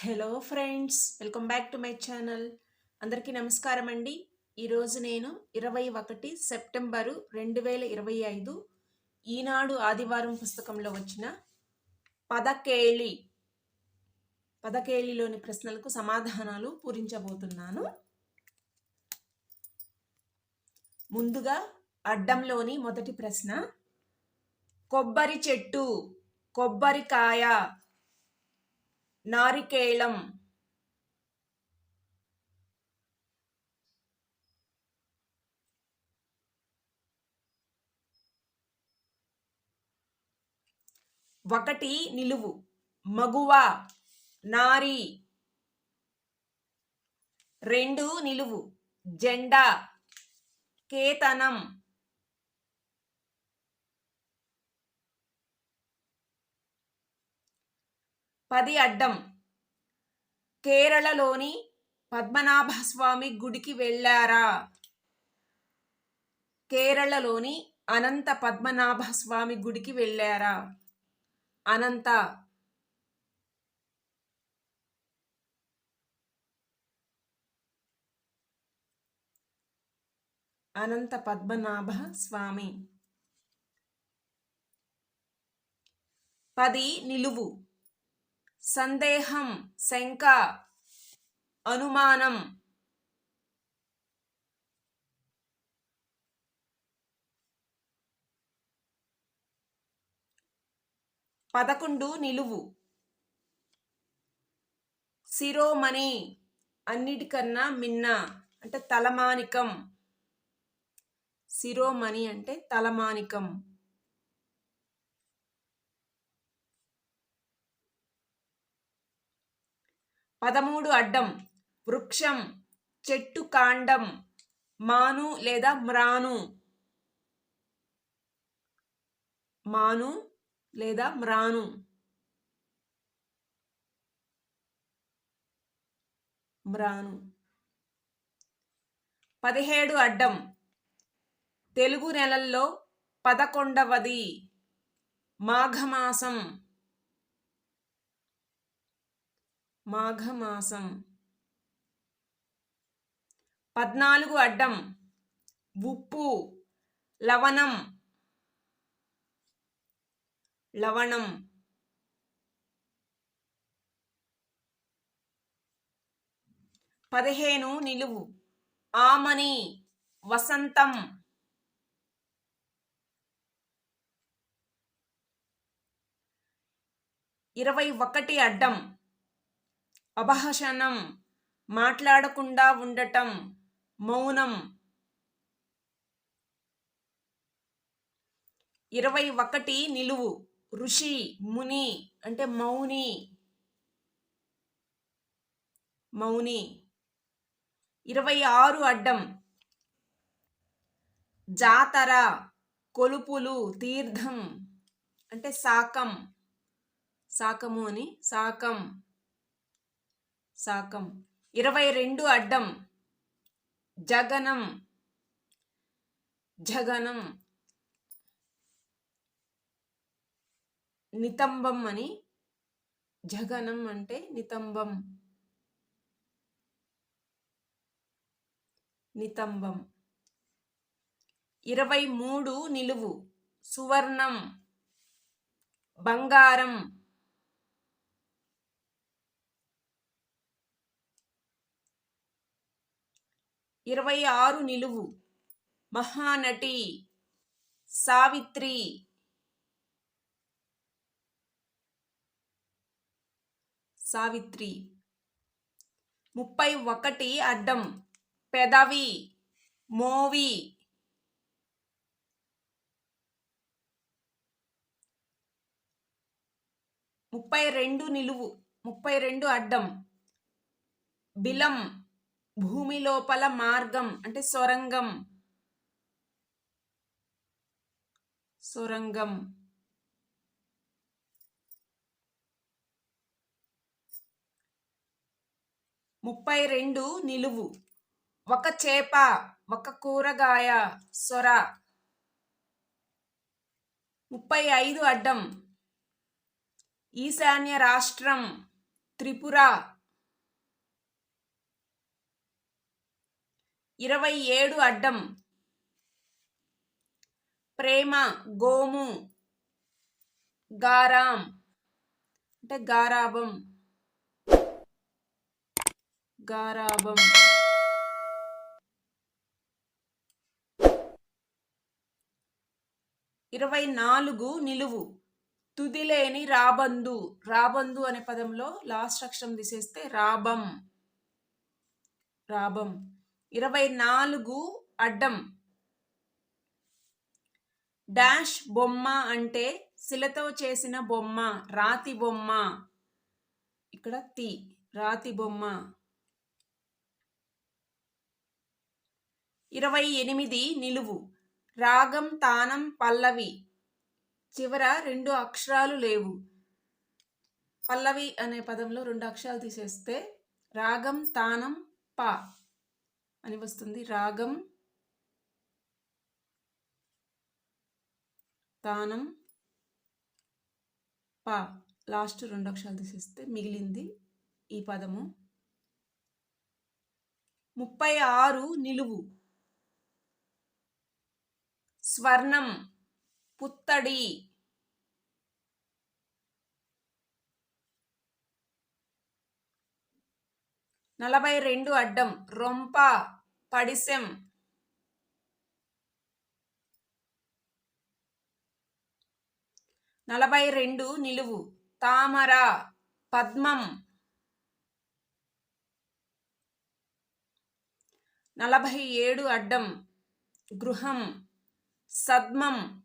Hello friends welcome back to my channel. అందరికీ నమస్కారం అండి. ఈరోజు నేను ఇరవై ఒకటి సెప్టెంబరు రెండు వేల ఇరవై ఐదు ఈనాడు ఆదివారం పుస్తకంలో వచ్చిన పదకేళి పదకేళిలోని ప్రశ్నలకు సమాధానాలు పూరించబోతున్నాను. ముందుగా అడ్డంలోని మొదటి ప్రశ్న కొబ్బరి చెట్టు కొబ్బరికాయ నారికేళం. ఒకటి నిలువు మగువ నారి. రెండు నిలువు జెండా కేతనం. పది అడ్డం. కేరళలోని పద్మనాభస్వామి గుడికి వెళ్ళారా? కేరళలోని అనంత పద్మనాభస్వామి గుడికి వెళ్ళారా? అనంత. అనంత పద్మనాభ స్వామి పది నిలువు. సందేహం శంక అనుమానం. పదకొండు నిలువు. శిరోమణి అన్నిటికన్నా మిన్న అంటే తలమానికం. శిరోమణి అంటే తలమానికం. పదమూడు అడ్డం వృక్షం చెట్టు కాండం మాను లేదా మ్రాను. మాను లేదా మ్రాను. మ్రాను. పదిహేడు అడ్డం తెలుగు నెలల్లో పదకొండవది మాఘమాసం. మాఘమాసం. పద్నాలుగు అడ్డం. ఉప్పు. లవణం. లవణం. పదిహేను నిలువు. ఆమని. వసంతం. ఇరవై ఒకటి అడ్డం. అభాషణం మాట్లాడకుండా ఉండటం మౌనం. ఇరవై ఒకటి నిలువు. ఋషి ముని అంటే మౌని. మౌని. ఇరవై ఆరు అడ్డం. జాతర కొలుపులు తీర్థం అంటే సాకం. సాకము అని సాకం. శాకం ఇరవై రెండు అడ్డం. జగనం. జగనం. నితంబం అని. జగనం అంటే నితంబం. నితంబం. ఇరవై మూడు నిలువు. సువర్ణం. బంగారం. ఇరవై ఆరు నిలువు. మహానటి సావిత్రి సావిత్రి. ముప్పై ఒకటి అడ్డం. పెదవి మోవి. ముప్పై రెండు నిలువు. ముప్పై రెండు అడ్డం. బిలం భూమి లోపల మార్గం అంటే సొరంగం. సొరంగం. ముప్పై రెండు నిలువు. ఒక చేప ఒక కూరగాయ సొర. ముప్పై ఐదు అడ్డం. ఈశాన్య రాష్ట్రం త్రిపుర. ఇరవై ఏడు అడ్డం. ప్రేమ గోము గారాం. అంటే గారాబం గారాబం ఇరవై నాలుగు నిలువు. తుదిలేని రాబందు. రాబందు అనే పదంలో లాస్ట్ అక్షరం తీసేస్తే రాబం. రాబం. ఇరవై నాలుగు అడ్డం. డాష్ బొమ్మ అంటే శిలతో చేసిన బొమ్మ రాతి బొమ్మ. ఇక్కడ తి రాతి బొమ్మ. ఇరవై ఎనిమిది నిలువు. రాగం తానం పల్లవి. చివర రెండు అక్షరాలు లేవు. పల్లవి అనే పదంలో రెండు అక్షరాలు తీసేస్తే రాగం తానం ప. అని వస్తుంది. రాగం తానం ప లాస్ట్ రెండు అక్షరాలు తీసేస్తే మిగిలింది ఈ పదము. ముప్పై ఆరు నిలువు. స్వర్ణం పుత్తడి. నలభై రెండు అడ్డం రొంప. పడిసెం. నలభై రెండు నిలువు. తామర పద్మం. నలభై ఏడు అడ్డం. గృహం. సద్మం.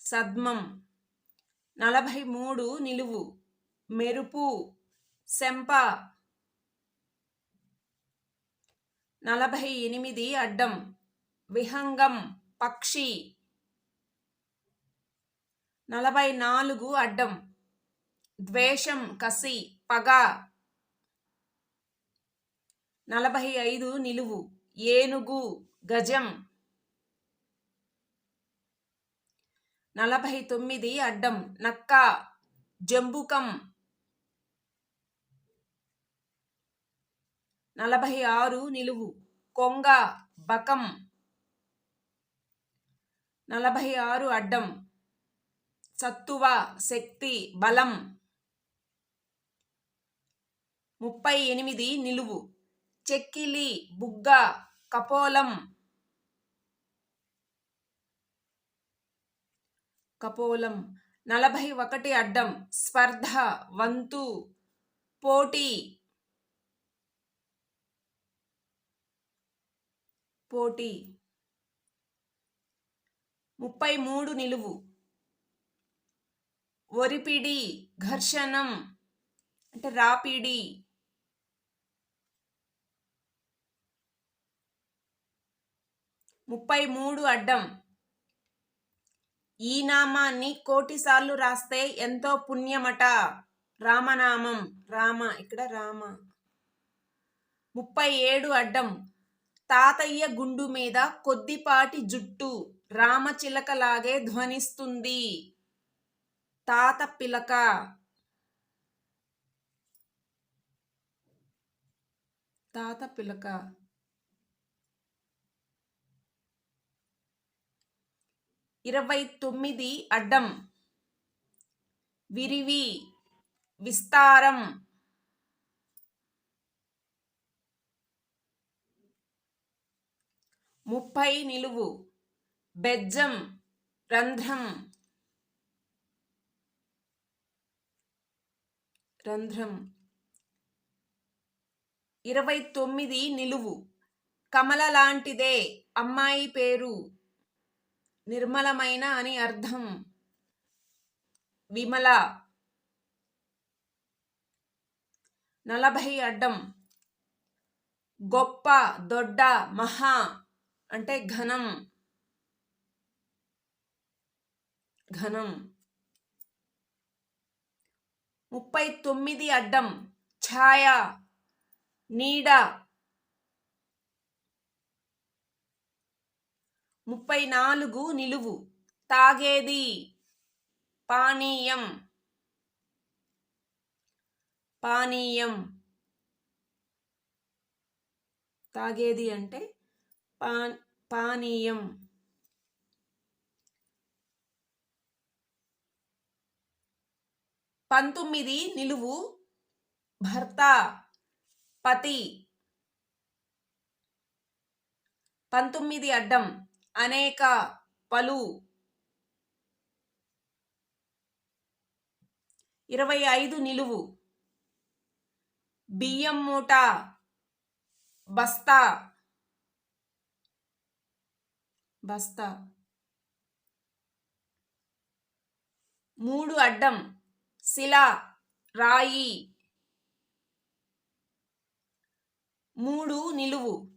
సద్మం. నలభై మూడు నిలువు. మెరుపు. శంప నలభై ఎనిమిది అడ్డం. విహంగం పక్షి. నలభై నాలుగు అడ్డం. ద్వేషం కసి. పగ. నలభై ఐదు నిలువు. ఏనుగు. గజం. నలభై తొమ్మిది అడ్డం. నక్క. జంబుకం. నలభై ఆరు నిలువు. కొంగ బకం. నలభై ఆరు అడ్డం. సత్తువ శక్తి బలం. ముప్పై ఎనిమిది నిలువు. చెక్కిలి బుగ్గ కపోలం. కపోలం. నలభై ఒకటి అడ్డం. స్పర్ధ వంతు. పోటీ. పోటీ. ముప్పై మూడు నిలువు. ఒరిపిడి ఘర్షణం అంటే రాపిడి. ముప్పై మూడు అడ్డం. ఈ నామాన్ని కోటిసార్లు రాస్తే ఎంతో పుణ్యమట. రామనామం. రామ ఇక్కడ రామ. ముప్పై ఏడు అడ్డం. తాతయ్య గుండు మీద కొద్దిపాటి జుట్టు రామచిలకలాగే ధ్వనిస్తుంది. తాత పిలక. తాత పిలక. ఇరవై తొమ్మిది అడ్డం. విరివి. విస్తారం. ముప్పై నిలువు. బెజ్జం రంధ్రం. రంధ్రం. ఇరవై తొమ్మిది నిలువు. కమల లాంటిదే అమ్మాయి పేరు. నిర్మలమైన అని అర్థం. విమల. నలభై అడ్డం. గొప్ప దొడ్డ మహా. అంటే ఘనం. ఘనం. ముప్పై తొమ్మిది అడ్డం. ఛాయ. నీడ. ముప్పై నాలుగు నిలువు. తాగేది. పానీయం. పానీయం. తాగేది అంటే పా పానీయం. పంతొమ్మిది నిలువు. భర్త పతి. పంతొమ్మిది అడ్డం. అనేక పలు. ఇరవై ఐదు నిలువు. బియ్యం మూట బస్తా. బస్తా. మూడు అడ్డం. శిల రాయి. మూడు నిలువు.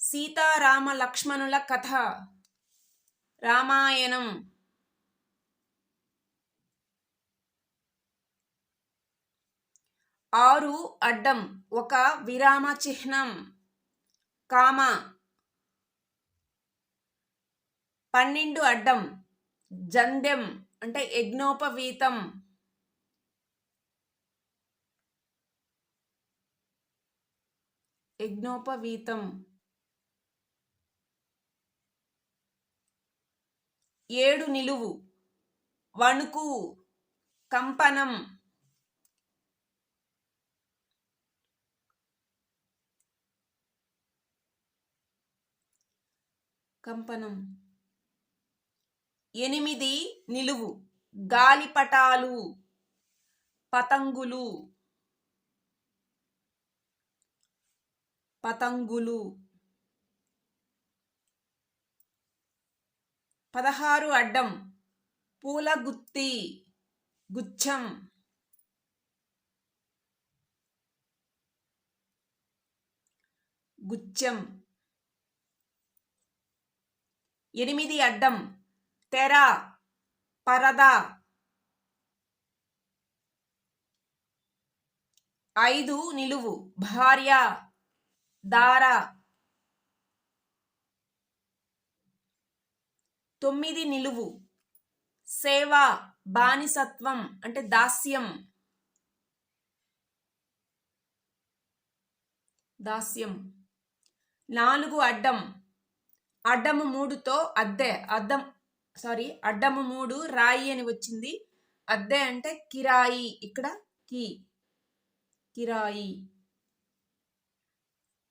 సీతారామ లక్ష్మణుల కథ. రామాయణం. ఆరు అడ్డం. ఒక విరామ చిహ్నం కామ. పన్నెండు అడ్డం జందెం అంటే యజ్ఞోపవీతం. యజ్ఞోపవీతం. ఏడు నిలువు వణుకు కంపనం. కంపనం. ఎనిమిది నిలువు. గాలిపటాలు పతంగులు. పతంగులు. పదహారు అడ్డం. పూల గుత్తి గుచ్చం. గుచ్చం. ఎనిమిది అడ్డం. తెర పరద. ఐదు నిలువు భార్య దార. తొమ్మిది నిలువు సేవ బానిసత్వం అంటే దాస్యం. దాస్యం. నాలుగు అడ్డం అడ్డము మూడుతో అద్దె అద్దం సారీ అడ్డము మూడు రాయి అని వచ్చింది. అద్దె అంటే కిరాయి. ఇక్కడ కి. కిరాయి.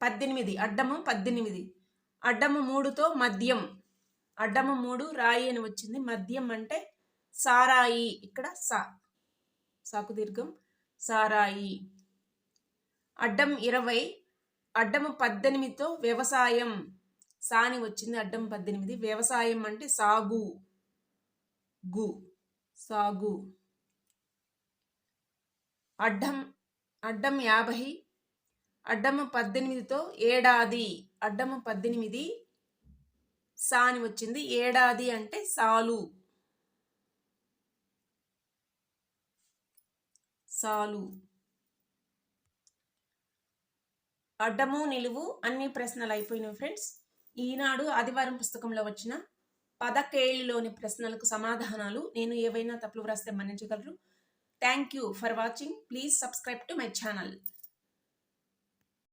పద్దెనిమిది అడ్డము పద్దెనిమిది. అడ్డము మూడుతో మద్యం. అడ్డము మూడు రాయి అని వచ్చింది. మద్యం అంటే సారాయి. ఇక్కడ సా. సాకు దీర్ఘం. సారాయి. అడ్డం ఇరవై అడ్డము పద్దెనిమిదితో వ్యవసాయం. సాని వచ్చింది అడ్డం పద్దెనిమిది. వ్యవసాయం అంటే సాగు. గు. సాగు. అడ్డం అడ్డం యాభై. అడ్డము పద్దెనిమిదితో ఏడాది. అడ్డము పద్దెనిమిది. సాని వచ్చింది. ఏడాది అంటే సాలు. సాలు. అడ్డము నిలువు అన్ని ప్రశ్నలు అయిపోయినాయి ఫ్రెండ్స్. ఈనాడు ఆదివారం పుస్తకంలో వచ్చిన పదకేళ్ళలోని ప్రశ్నలకు సమాధానాలు నేను ఏవైనా తప్పులు వ్రాస్తే మన్నించగలరు? Thank you for watching please subscribe to my channel